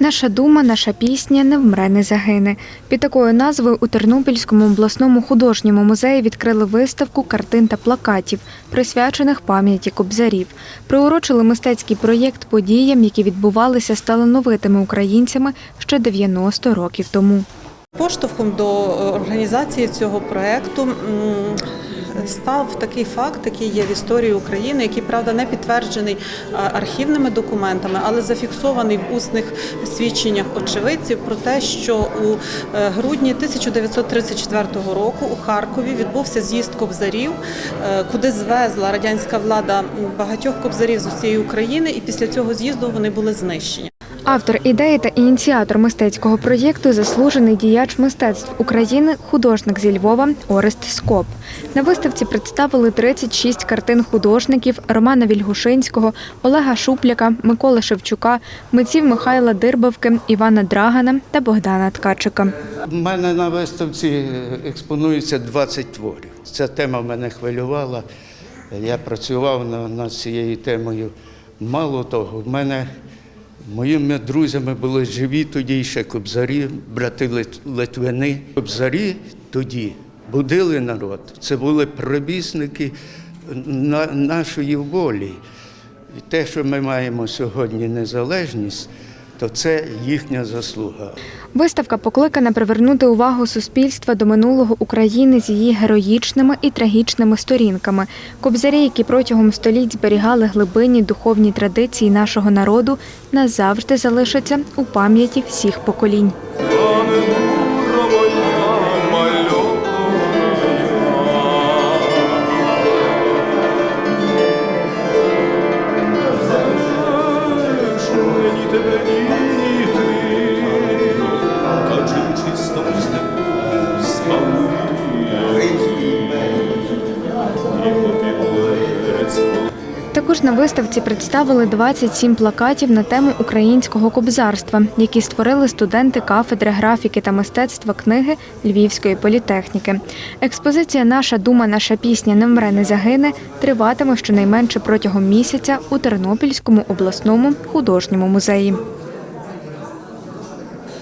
Наша дума, наша пісня не вмре, не загине. Під такою назвою у Тернопільському обласному художньому музеї відкрили виставку картин та плакатів, присвячених пам'яті кобзарів. Приурочили мистецький проєкт подіям, які відбувалися з талановитими українцями ще 90 років тому. Поштовхом до е, організації цього проекту м, став такий факт, який є в історії України, який правда не підтверджений е, архівними документами, але зафіксований в усних свідченнях очевидців про те, що у е, грудні 1934 року у Харкові відбувся з'їзд кобзарів, е, куди звезла радянська влада багатьох кобзарів з усієї України, і після цього з'їзду вони були знищені. Автор ідеї та ініціатор мистецького проєкту заслужений діяч мистецтв України, художник зі Львова Орест Скоп. На виставці представили 36 картин художників Романа Вільгушинського, Олега Шупляка, Миколи Шевчука, митців Михайла Дирбавки, Івана Драгана та Богдана Ткачика. У мене на виставці е, експонується 20 творів. Ця тема мене хвилювала. Я працював над цією темою. Мало того, в мене моїми друзями були живі тоді ще кобзарі, брати Литвини. Кобзарі тоді будили народ. Це були пробісники на- нашої волі. І те, що ми маємо сьогодні незалежність, то це їхня заслуга. Виставка покликана привернути увагу суспільства до минулого України з її героїчними і трагічними сторінками. Кобзарі, які протягом століть зберігали глибинні духовні традиції нашого народу, назавжди залишаться у пам'яті всіх поколінь. Тебе, Також на виставці представили 27 плакатів на тему українського кобзарства, які створили студенти кафедри графіки та мистецтва книги Львівської політехніки. Експозиція Наша дума, наша пісня не вмре, не загине триватиме щонайменше протягом місяця у Тернопільському обласному художньому музеї.